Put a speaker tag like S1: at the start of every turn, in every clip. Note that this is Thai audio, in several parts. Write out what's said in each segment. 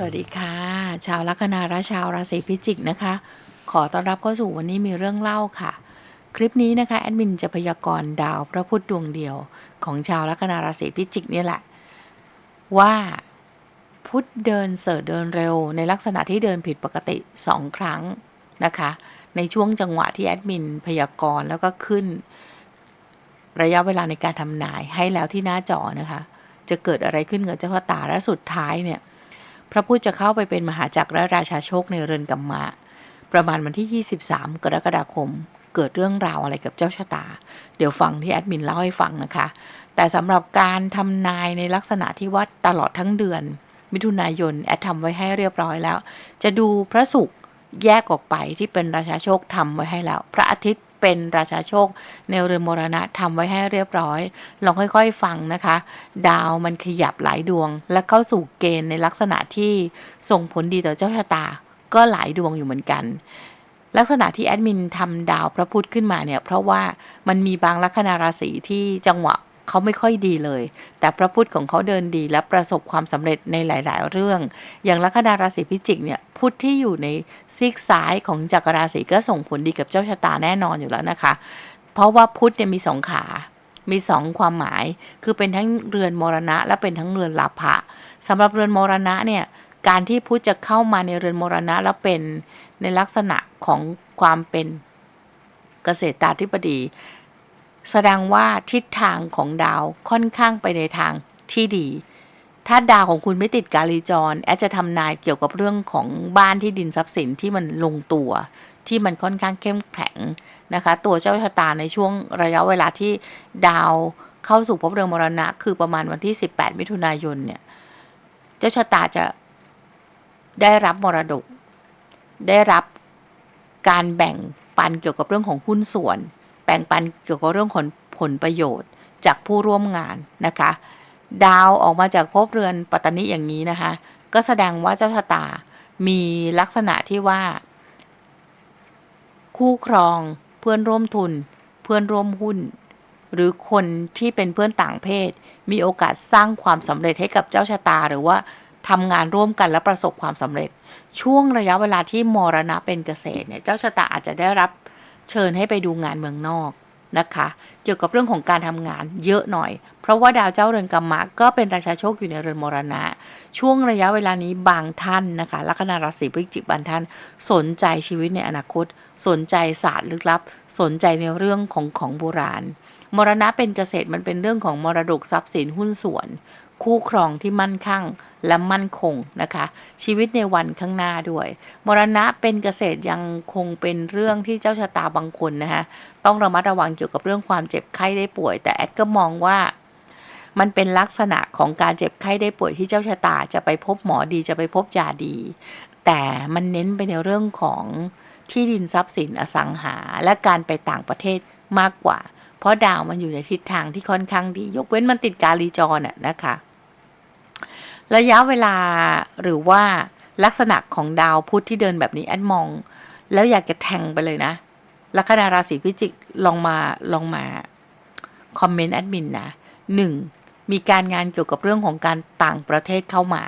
S1: สวัสดีค่ะ ชาวลัคนาและชาวราศีพิจิกนะคะ ขอต้อนรับเข้าสู่วันนี้มีเรื่องเล่าค่ะ คลิปนี้นะคะแอดมินจะพยากรณ์ดาวพระพุธดวงเดียว ของชาวลัคนาราศีพิจิกนี่แหละ ว่าพุธเดินเสร์เดินเร็ว ในลักษณะที่เดินผิดปกติสองครั้งนะคะ ในช่วงจังหวะที่แอดมินพยากรณ์แล้วก็ขึ้น ระยะเวลาในการทำนายให้แล้วที่หน้าจอนะคะ จะเกิดอะไรขึ้นกับเจ้าพ่อตาและสุดท้ายเนี่ย พระพุทธจะเข้าไปเป็นมหาจักรและราชาโชคในเรือนกัมมะ ประมาณวันที่ 23 กรกฎาคม เกิดเรื่องราวอะไรกับเจ้าชะตา เดี๋ยวฟังที่แอดมินเล่าให้ฟังนะคะ แต่สำหรับการทำนายในลักษณะที่ว่าตลอดทั้งเดือน มิถุนายนแอดทำไว้ให้เรียบร้อยแล้ว จะดูพระศุกร์ แยกออกไปที่เป็นราชาโชคทำไว้ให้แล้ว พระอาทิตย์เป็นราชาโชคในเรือนมรณะทำไว้ให้เรียบร้อย ลองค่อยๆฟังนะคะ ดาวมันขยับหลายดวง และเข้าสู่เกณฑ์ในลักษณะที่ส่งผลดีต่อเจ้าชะตา ก็หลายดวงอยู่เหมือนกัน ลักษณะที่แอดมินทำดาวพระพุธขึ้นมาเนี่ย เพราะว่ามันมีบางลัคนาราศีที่จังหวะ เขาไม่ค่อยดีเลย แต่พระพุธของเขาเดินดีและประสบความสำเร็จในหลาย ๆ เรื่อง อย่างลัคนาราศีพิจิกเนี่ยพุธที่อยู่ในซีกซ้ายของจักรราศีก็ส่งผลดีกับเจ้าชะตาแน่นอนอยู่แล้วนะคะ เพราะว่าพุธเนี่ยมีสองขามีสองความหมาย คือเป็นทั้งเรือนมรณะ และเป็นทั้งเรือนลาภะสำหรับเรือนมรณะเนี่ย การที่พุธจะเข้ามาในเรือนมรณะแล้วเป็นในลักษณะของความเป็นเกษตราธิบดี แสดงว่าทิศทางของดาวค่อนข้างไปในทางที่ดี ถ้าดาวของคุณไม่ติดกาลีจร แอดจะทำนายเกี่ยวกับเรื่องของบ้านที่ดินทรัพย์สินที่มันลงตัวที่มันค่อนข้างเข้มแข็งนะคะ ตัวเจ้าชะตาในช่วงระยะเวลาที่ดาวเข้าสู่ภพเรือนมรณะ คือประมาณวันที่ 18 มิถุนายนเนี่ย เจ้าชะตาจะได้รับมรดก ได้รับการแบ่งปันเกี่ยวกับเรื่องของหุ้นส่วน แบ่งปันเกี่ยวกับเรื่องของผลประโยชน์จากผู้ร่วมงานนะคะ ดาวออกมาจากภพเรือนปัตตานิอย่างนี้นะคะ ก็แสดงว่าเจ้าชะตามีลักษณะที่ว่า คู่ครองเพื่อนร่วมทุน เพื่อนร่วมหุ้น หรือคนที่เป็นเพื่อนต่างเพศ มีโอกาสสร้างความสำเร็จให้กับเจ้าชะตาหรือว่าทำงานร่วมกันและประสบความสำเร็จ ช่วงระยะเวลาที่มรณะเป็นเกษตรเนี่ยเจ้าชะตาอาจจะได้รับ เชิญให้ไปดูงานเมืองนอกนะคะ เกี่ยวกับเรื่องของการทำงานเยอะหน่อย เพราะว่าดาวเจ้าเรือนกรรมะก็เป็นราชาโชคอยู่ในเรือนมรณะ ช่วงระยะเวลานี้บางท่านนะคะลัคนาราศีพฤศจิกบางท่าน สนใจชีวิตในอนาคต สนใจศาสตร์ลึกลับ สนใจในเรื่องของของโบราณ มรณะเป็นเกษตรมันเป็นเรื่องของมรดกทรัพย์สินหุ้นส่วน คู่ครองที่มั่นคงและมั่นคงนะคะ ชีวิตในวันข้างหน้าด้วย มรณะเป็นเกษตรยังคงเป็นเรื่องที่เจ้าชะตาบางคนนะคะต้องระมัดระวังเกี่ยวกับเรื่องความเจ็บไข้ได้ป่วย แต่แอดก็มองว่ามันเป็นลักษณะของการเจ็บไข้ได้ป่วยที่เจ้าชะตาจะไปพบหมอดีจะไปพบยาดี แต่มันเน้นไปในเรื่องของที่ดินทรัพย์สินอสังหา และการไปต่างประเทศมากกว่า เพราะดาวมันอยู่ในทิศทางที่ค่อนข้างดี ยกเว้นมันติดกาลีจรน่ะนะคะ ระยะเวลาหรือว่าลักษณะของดาวพุธที่เดินแบบนี้แอดมอง แล้วอยากจะแทงไปเลยนะลัคนาราศีพิจิกลองมาลองมาคอมเมนต์แอดมินนะหนึ่งมีการงานเกี่ยวกับเรื่องของการต่างประเทศเข้ามา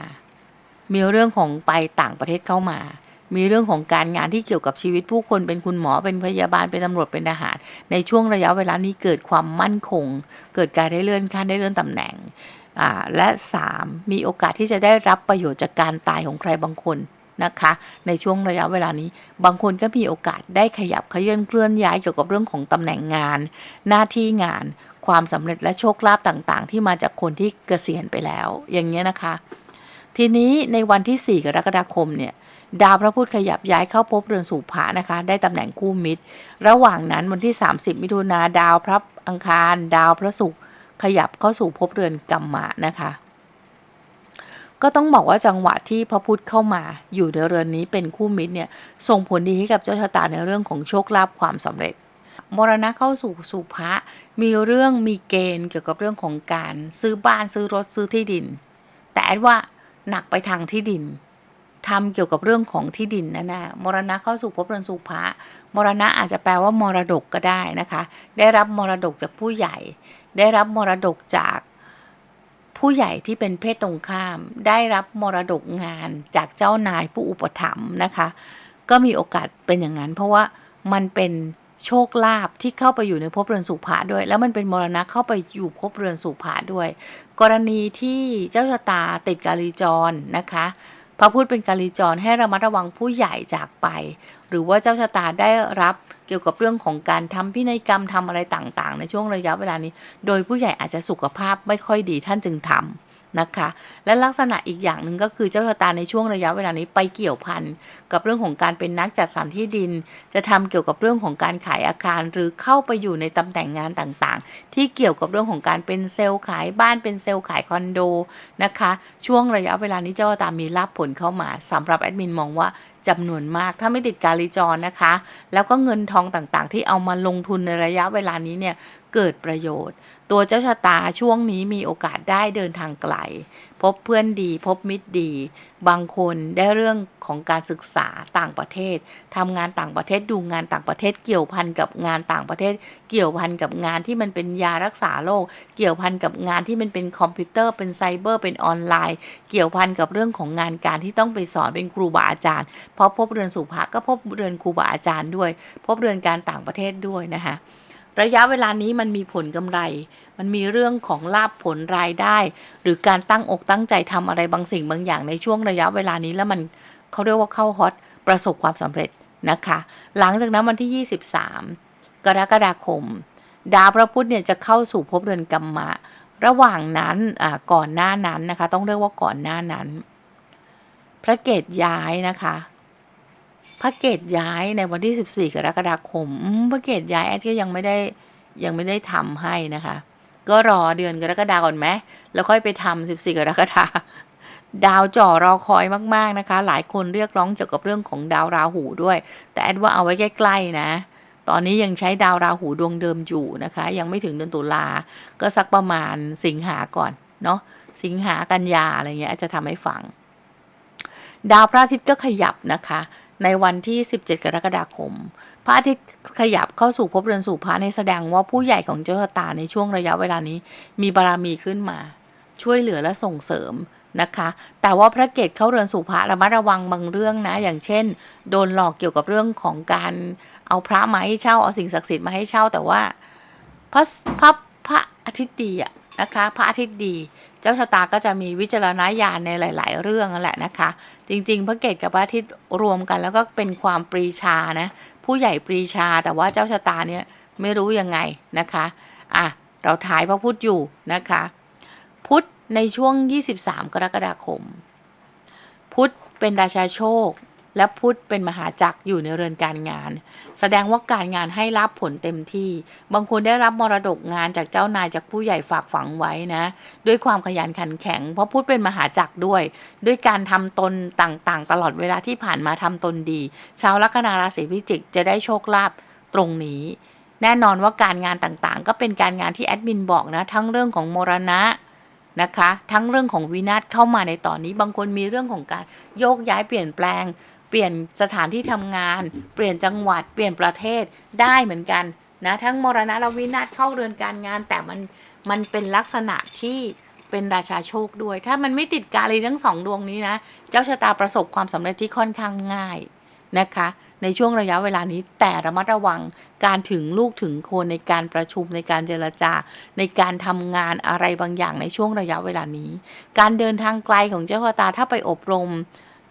S1: มีเรื่องของไปต่างประเทศเข้ามา มีเรื่องของการงานที่เกี่ยวกับชีวิตผู้คนเป็นคุณหมอเป็นพยาบาลเป็นตำรวจเป็นทหาร ในช่วงระยะเวลานี้เกิดความมั่นคง เกิดการได้เลื่อนขั้นได้เลื่อนตำแหน่ง และ 3. มีโอกาสที่จะได้รับประโยชน์จากการตายของใครบางคนนะคะ ในช่วงระยะเวลานี้ บางคนก็มีโอกาสได้ขยับขยื่นเคลื่อนย้ายเกี่ยวกับเรื่องของตำแหน่งงาน หน้าที่งาน ความสำเร็จและโชคลาภต่างๆ ที่มาจากคนที่เกษียณไปแล้ว อย่างเงี้ยนะคะ ทีนี้ในวันที่ 4 กรกฎาคมเนี่ยดาวพระพุธขยับย้ายเข้าพบเรือนสู่พระนะคะ ได้ตำแหน่งคู่มิตร ระหว่างนั้นวันที่ 30 มิถุนาดาวพระอังคาร ดาวพระศุกร์ ขยับเข้าสู่ภพเรือนกัมมะนะคะ ก็ต้องบอกว่าจังหวะที่พระพุทธเข้ามาอยู่ในเรือนนี้เป็นคู่มิตรเนี่ยส่งผลดีให้กับเจ้าชะตาในเรื่องของโชคลาภความสำเร็จมรณะเข้าสู่สู่พระมีเรื่องมีเกณฑ์เกี่ยวกับเรื่องของการซื้อบ้านซื้อรถซื้อที่ดิน แต่ว่าหนักไปทางที่ดินทำเกี่ยวกับเรื่องของที่ดินนะนะมรณะเข้าสู่ภพเรือนสุภะมรณะอาจจะแปลว่ามรดกก็ได้นะคะ ได้รับมรดกจากผู้ใหญ่ ได้รับมรดกจากผู้ใหญ่ที่เป็นเพศตรงข้าม ได้รับมรดกงานจากเจ้านายผู้อุปถัมภ์นะคะ ก็มีโอกาสเป็นอย่างนั้น เพราะว่ามันเป็นโชคลาภที่เข้าไปอยู่ในภพเรือนสุภะด้วย แล้วมันเป็นมรณะเข้าไปอยู่ภพเรือนสุภะด้วย กรณีที่เจ้าชะตาติดกาลีจรนะคะ พระพุธเป็นกาลีจรให้ระมัดระวังผู้ใหญ่จากไป หรือว่าเจ้าชะตาได้รับเกี่ยวกับเรื่องของการทำพินัยกรรมทำอะไรต่างๆ ในช่วงระยะเวลานี้ โดยผู้ใหญ่อาจจะสุขภาพไม่ค่อยดีท่านจึงทำ นะคะ และลักษณะอีกอย่างหนึ่งก็คือเจ้าชะตาในช่วงระยะเวลานี้ไปเกี่ยวพันกับเรื่องของการเป็นนักจัดสรรที่ดิน จะทำเกี่ยวกับเรื่องของการขายอาคาร หรือเข้าไปอยู่ในตำแหน่งงานต่างๆ ที่เกี่ยวกับเรื่องของการเป็นเซลล์ขายบ้านเป็นเซลล์ขายคอนโดนะคะ ช่วงระยะเวลานี้เจ้าชะตามีรับผลเข้ามาสำหรับแอดมินมองว่าจำนวนมาก ถ้าไม่ติดการลีจรนะคะ แล้วก็เงินทองต่างๆ ที่เอามาลงทุนในระยะเวลานี้เนี่ยเกิดประโยชน์ ตัวเจ้าชะตาช่วงนี้มีโอกาสได้เดินทางไกล พบเพื่อนดี พบมิตรดี บางคนได้เรื่องของการศึกษาต่างประเทศทำงานต่างประเทศดูงานต่างประเทศ เกี่ยวพันกับงานต่างประเทศ เกี่ยวพันกับงานที่มันเป็นยารักษาโรคเกี่ยวพันกับงานที่มันเป็นคอมพิวเตอร์เป็นไซเบอร์เป็นออนไลน์ เกี่ยวพันกับเรื่องของงานการที่ต้องไปสอนเป็นครูบาอาจารย์เพราะพบเรือนสุภะก็พบเรือนครูบาอาจารย์ด้วย พบเรือนการต่างประเทศด้วยนะคะระยะเวลานี้มันมีผลกำไร มันมีเรื่องของลาบผลรายได้ หรือการตั้งอกตั้งใจทำอะไรบางสิ่งบางอย่างในช่วงระยะเวลานี้แล้วมันเขาเรียกว่าเข้าฮอตประสบความสำเร็จนะคะ หลังจากนั้นวันที่ 23 กรกฎาคม ดาวพระพุธเนี่ยจะเข้าสู่ภพเรือนกัมมะ ระหว่างนั้นก่อนหน้านั้นนะคะ ต้องเรียกว่าก่อนหน้านั้น พระเกตย้ายนะคะ พระเกตย้ายในวันที่ 14 กรกฎาคมพระเกตย้ายแอดก็ยังไม่ได้ยังไม่ได้ทำให้นะคะ ก็รอเดือนกรกฎาก่อนไหมแล้วค่อยไปทำ14 กรกฎาดาวจ่อรอคอยมาก ๆนะคะ หลายคนเรียกร้องเกี่ยวกับเรื่องของดาวราหูด้วย แต่แอดว่าเอาไว้ใกล้ๆนะตอนนี้ยังใช้ดาวราหูดวงเดิมอยู่นะคะ ยังไม่ถึงเดือนตุลา ก็สักประมาณสิงหาก่อนเนาะสิงหากันยาอะไรเงี้ยอาจจะทำให้ฟัง ดาวพระอาทิตย์ก็ขยับนะคะ ในวันที่ 17 กรกฎาคม พระอาทิตย์ขยับเข้าสู่ภพเรือนสู่พระในแสดงว่าผู้ใหญ่ของเจ้าชะตาในช่วงระยะเวลานี้ มีบารมีขึ้นมา ช่วยเหลือและส่งเสริมนะคะ แต่ว่าพระเกตเข้าเรือนสู่พระระมัดระวังบางเรื่องนะ อย่างเช่น โดนหลอกเกี่ยวกับเรื่องของการเอาพระมาให้เช่าเอาสิ่งศักดิ์สิทธิ์มาให้เช่าแต่ว่าพระพระพระอาทิตย์ดีอะนะคะ พระอาทิตย์ดี เจ้าชะตาก็จะมีวิจารณญาณในหลาย ๆ เรื่องนั่นแหละนะคะ จริงๆพระเกตกับพระอาทิตย์รวมกัน แล้วก็เป็นความปรีชานะผู้ใหญ่ปรีชาแต่ว่าเจ้าชะตาเนี่ยไม่รู้ยังไงนะคะอะเราถ่ายพระพุธอยู่นะคะ พุธในช่วง 23 กรกฎาคม พุธเป็นราชาโชค และพุธเป็นมหาจักรอยู่ในเรือนการงาน แสดงว่าการงานให้รับผลเต็มที่ บางคนได้รับมรดกงานจากเจ้านายจากผู้ใหญ่ฝากฝังไว้นะ ด้วยความขยันขันแข็ง เพราะพุธเป็นมหาจักรด้วย ด้วยการทำตนต่างๆ ตลอดเวลาที่ผ่านมาทำตนดี ชาวลัคนาราศีพิจิกจะได้โชคลาภตรงนี้แน่นอนว่าการงานต่างๆ ก็เป็นการงานที่แอดมินบอกนะ ทั้งเรื่องของมรณะนะคะ ทั้งเรื่องของวินาศเข้ามาในตอนนี้ บางคนมีเรื่องของการโยกย้ายเปลี่ยนแปลง เปลี่ยนสถานที่ทำงาน เปลี่ยนจังหวัด เปลี่ยนประเทศได้เหมือนกันนะทั้งมรณะและวินาศเข้าเรือนการงาน แต่มันมันเป็นลักษณะที่เป็นราชาโชคด้วย ถ้ามันไม่ติดกาลีทั้งสองดวงนี้นะ เจ้าชะตาประสบความสำเร็จที่ค่อนข้างง่ายนะคะ ในช่วงระยะเวลานี้แต่ระมัดระวังการถึงลูกถึงคนในการประชุมในการเจรจา ในการทำงานอะไรบางอย่างในช่วงระยะเวลานี้ การเดินทางไกลของเจ้าชะตาถ้าไปอบรม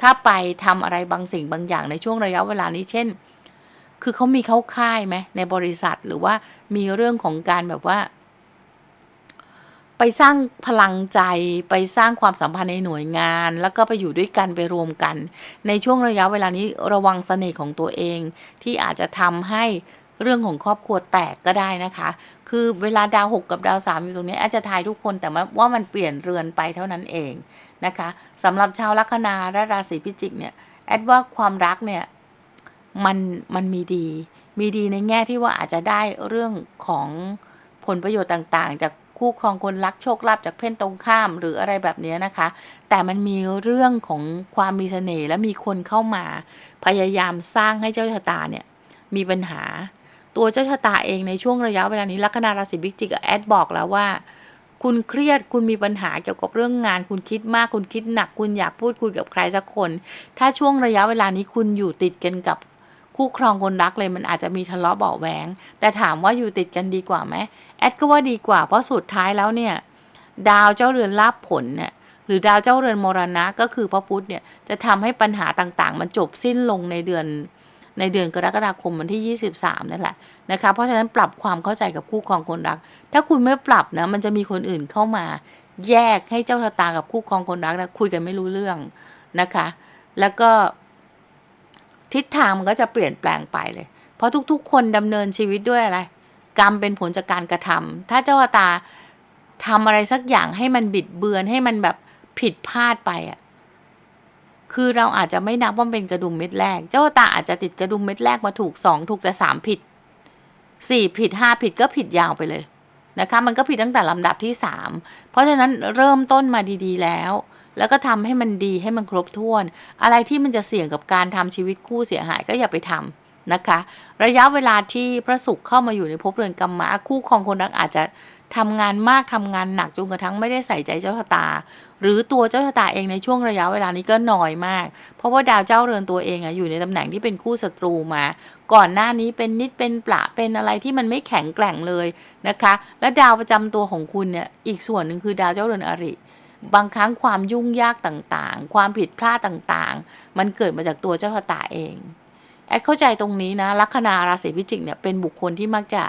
S1: ถ้าไปทำอะไรบางสิ่งบางอย่างในช่วงระยะเวลานี้เช่น คือเขามีเข้าค่ายไหมในบริษัทหรือว่ามีเรื่องของการแบบว่า ไปสร้างพลังใจไปสร้างความสัมพันธ์ในหน่วยงาน แล้วก็ไปอยู่ด้วยกันไปรวมกัน ในช่วงระยะเวลานี้ระวังเสน่ห์ของตัวเอง ที่อาจจะทำให้ เรื่องของครอบครัวแตกก็ได้นะคะ คือเวลาดาวหกกับดาวสามอยู่ตรงนี้อาจจะทายทุกคนแต่ว่ามันเปลี่ยนเรือนไปเท่านั้นเองนะคะสำหรับชาวลัคนาและราศีพิจิกเนี่ยแอดว่าความรักเนี่ยมันมันมีดี มีดีในแง่ที่ว่าอาจจะได้เรื่องของผลประโยชน์ต่างๆ จากคู่ครองคนรักโชคลาภจากเพศตรงข้ามหรืออะไรแบบนี้นะคะ แต่มันมีเรื่องของความมีเสน่ห์และมีคนเข้ามา พยายามสร้างให้เจ้าชะตาเนี่ยมีปัญหา ตัวเจ้าชะตาเองในช่วงระยะเวลานี้ลัคนาราศีพิจิกแอดบอกแล้วว่า คุณเครียดคุณมีปัญหาเกี่ยวกับเรื่องงาน คุณคิดมากคุณคิดหนัก คุณอยากพูดคุยกับใครสักคน ถ้าช่วงระยะเวลานี้คุณอยู่ติดกันกับคู่ครองคนรักเลยมันอาจจะมีทะเลาะเบาแหวงแต่ถามว่าอยู่ติดกันดีกว่าไหมแอดก็ว่าดีกว่าเพราะสุดท้ายแล้วเนี่ย ดาวเจ้าเรือนลาบผลเนี่ยหรือดาวเจ้าเรือนมรณะก็คือพระพุธเนี่ยจะทำให้ปัญหาต่างๆ มันจบสิ้นลงในเดือน ในเดือนกรกฎาคมวันที่ 23นั่นแหละนะคะเพราะฉะนั้นปรับความเข้าใจกับคู่ครองคนรัก ถ้าคุณไม่ปรับนะมันจะมีคนอื่นเข้ามา แยกให้เจ้าชะตากับคู่ครองคนรักนะคุยกันไม่รู้เรื่องนะคะ แล้วก็ทิศทางมันก็จะเปลี่ยนแปลงไปเลย เพราะทุกๆ คนดำเนินชีวิตด้วยอะไร กรรมเป็นผลจากการกระทำถ้าเจ้าชะตาทำอะไรสักอย่างให้มันบิดเบือนให้มันแบบผิดพลาดไปอะ คือเราอาจจะไม่นับว่าเป็นกระดุมเม็ดแรก เจ้าตาอาจจะติดกระดุมเม็ดแรกมาถูกสองถูกแต่สามผิดสี่ผิดห้าผิดก็ผิดยาวไปเลยนะคะ มันก็ผิดตั้งแต่ลำดับที่สามเพราะฉะนั้นเริ่มต้นมาดีๆแล้ว แล้วก็ทำให้มันดีให้มันครบถ้วน อะไรที่มันจะเสี่ยงกับการทำชีวิตคู่เสียหายก็อย่าไปทำ นะคะ ระยะเวลาที่พระศุกร์เข้ามาอยู่ในภพเรือนกรรมะคู่ครองคนรักอาจจะทำงานมากทำงานหนักจนกระทั่งไม่ได้ใส่ใจเจ้าชะตา หรือตัวเจ้าชะตาเองในช่วงระยะเวลานี้ก็น้อยมาก เพราะว่าดาวเจ้าเรือนตัวเองอะอยู่ในตำแหน่งที่เป็นคู่ศัตรูมา ก่อนหน้านี้เป็นนิดเป็นปละเป็นอะไรที่มันไม่แข็งแกร่งเลยนะคะ และดาวประจำตัวของคุณเนี่ยอีกส่วนหนึ่งคือดาวเจ้าเรือนอริบางครั้งความยุ่งยากต่างๆ ความผิดพลาดต่างๆ มันเกิดมาจากตัวเจ้าชะตาเอง แอดเข้าใจตรงนี้นะลัคนาราศีพิจิกเนี่ยเป็นบุคคลที่มักจะ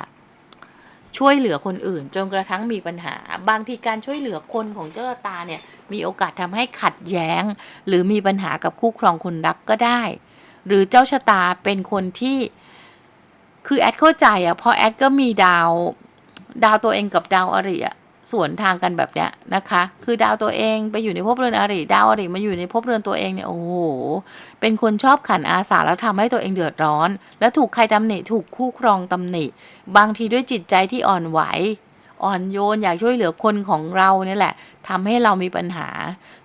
S1: ช่วยเหลือคนอื่น จนกระทั่งมีปัญหา บางทีการช่วยเหลือคนของเจ้าตาเนี่ย มีโอกาสทำให้ขัดแย้ง หรือมีปัญหากับคู่ครองคนรักก็ได้ หรือเจ้าชะตาเป็นคนที่ คือแอดเข้าใจอะเพราะแอดก็มีดาว ดาวตัวเองกับดาวอริอะ สวนทางกันแบบเนี้ยนะคะ คือดาวตัวเองไปอยู่ในภพเรือนอริดาวอริมาอยู่ในภพเรือนตัวเองเนี่ยโอ้โห เป็นคนชอบขันอาสาแล้วทำให้ตัวเองเดือดร้อน และถูกใครตำหนิถูกคู่ครองตำหนิ บางทีด้วยจิตใจที่อ่อนไหวอ่อนโยนอยากช่วยเหลือคนของเราเนี่ยแหละทำให้เรามีปัญหา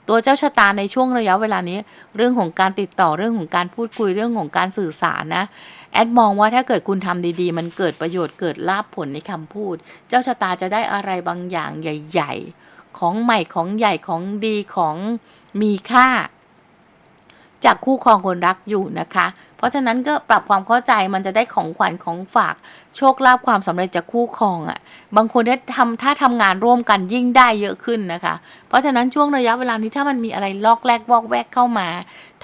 S1: ตัวเจ้าชะตาในช่วงระยะเวลานี้ เรื่องของการติดต่อเรื่องของการพูดคุยเรื่องของการสื่อสารนะ แอดมองว่าถ้าเกิดคุณทำดีๆ มันเกิดประโยชน์เกิดลาภผลในคำพูด เจ้าชะตาจะได้อะไรบางอย่างใหญ่ ๆ ของใหม่ของใหญ่ของดีของมีค่า จากคู่ครองคนรักอยู่นะคะ เพราะฉะนั้นก็ปรับความเข้าใจมันจะได้ของขวัญของฝากโชคลาภความสำเร็จจากคู่ครองอะ่ะ บางคนได้ทำถ้าทำงานร่วมกันยิ่งได้เยอะขึ้นนะคะ เพราะฉะนั้นช่วงระยะเวลานี้ถ้ามันมีอะไรลอกแลกวอกแวกเข้ามา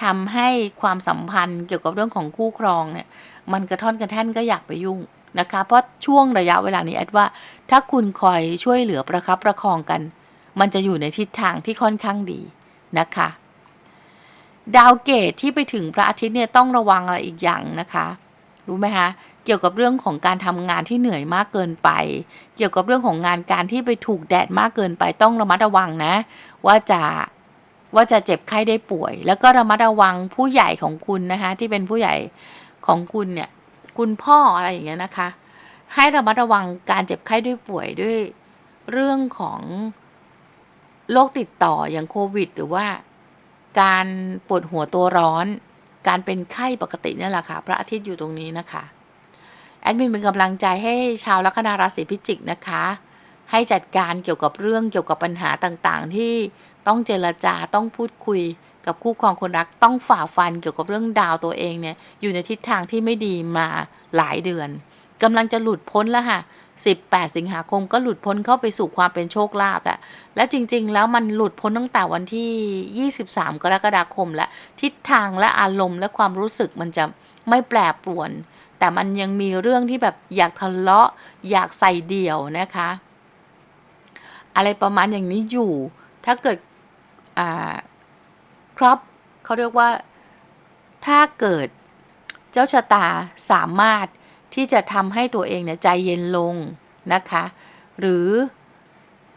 S1: ทำให้ความสัมพันธ์เกี่ยวกับเรื่องของคู่ครองเนี่ยมันกระท่อนกระแท่นก็อยากไปยุ่งนะคะ เพราะช่วงระยะเวลานี้แอดว่า ถ้าคุณคอยช่วยเหลือประคับประคองกัน มันจะอยู่ในทิศทางที่ค่อนข้างดีนะคะ ดาวเกตที่ไปถึงพระอาทิตย์เนี่ยต้องระวังอะไรอีกอย่างนะคะ รู้ไหมคะเกี่ยวกับเรื่องของการทำงานที่เหนื่อยมากเกินไป เกี่ยวกับเรื่องของงานการที่ไปถูกแดดมากเกินไปต้องระมัดระวังนะ ว่าจะว่าจะเจ็บไข้ได้ป่วย แล้วก็ระมัดระวังผู้ใหญ่ของคุณนะคะ ที่เป็นผู้ใหญ่ของคุณเนี่ย คุณพ่ออะไรอย่างเงี้ยนะคะ ให้ระมัดระวังการเจ็บไข้ด้วยป่วยด้วยเรื่องของโรคติดต่ออย่างโควิด หรือว่า การปวดหัวตัวร้อน การเป็นไข้ปกตินี่แหละค่ะ พระอาทิตย์อยู่ตรงนี้นะคะแอดมินเป็นกำลังใจให้ชาวลัคนาราศีพิจิกนะคะ ให้จัดการเกี่ยวกับเรื่องเกี่ยวกับปัญหาต่างๆ ที่ต้องเจรจาต้องพูดคุยกับคู่ครองคนรักต้องฝ่าฟันเกี่ยวกับเรื่องดาวตัวเองเนี่ยอยู่ในทิศทางที่ไม่ดีมาหลายเดือนกำลังจะหลุดพ้นแล้วค่ะ 18 สิงหาคมก็หลุดพ้นเข้าไปสู่ความเป็นโชคลาภแล้วและจริง ๆ แล้วมันหลุดพ้นตั้งแต่วันที่ 23 กรกฎาคมและทิศทางและอารมณ์และความรู้สึกมันจะไม่แปรปรวน แต่มันยังมีเรื่องที่แบบอยากทะเลาะอยากใส่เดี่ยวนะคะ อะไรประมาณอย่างนี้อยู่ ถ้าเกิดครับเขาเรียกว่าถ้าเกิดเจ้าชะตาสามารถ ที่จะทำให้ตัวเองเนี่ยใจเย็นลงนะคะ หรือ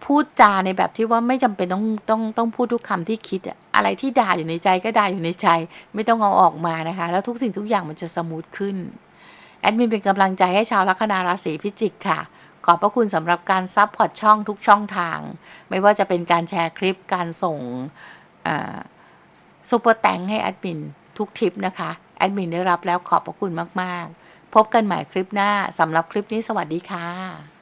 S1: พูดจาในแบบที่ว่าไม่จำเป็นต้องต้องต้องพูดทุกคำที่คิดอะอะไรที่ด่าอยู่ในใจก็ด่าอยู่ในใจ ไม่ต้องเอาออกมานะคะ แล้วทุกสิ่งทุกอย่างมันจะสมูทขึ้นแอดมินเป็นกำลังใจให้ชาวลัคนาราศีพิจิกค่ะ ขอบพระคุณสำหรับการซับพอร์ตช่องทุกช่องทาง ไม่ว่าจะเป็นการแชร์คลิปการส่งซูเปอร์แตงให้แอดมินทุกทริปนะคะแอดมินได้รับแล้วขอบพระคุณมากๆ พบกันใหม่คลิปหน้าสำหรับคลิปนี้สวัสดีค่ะ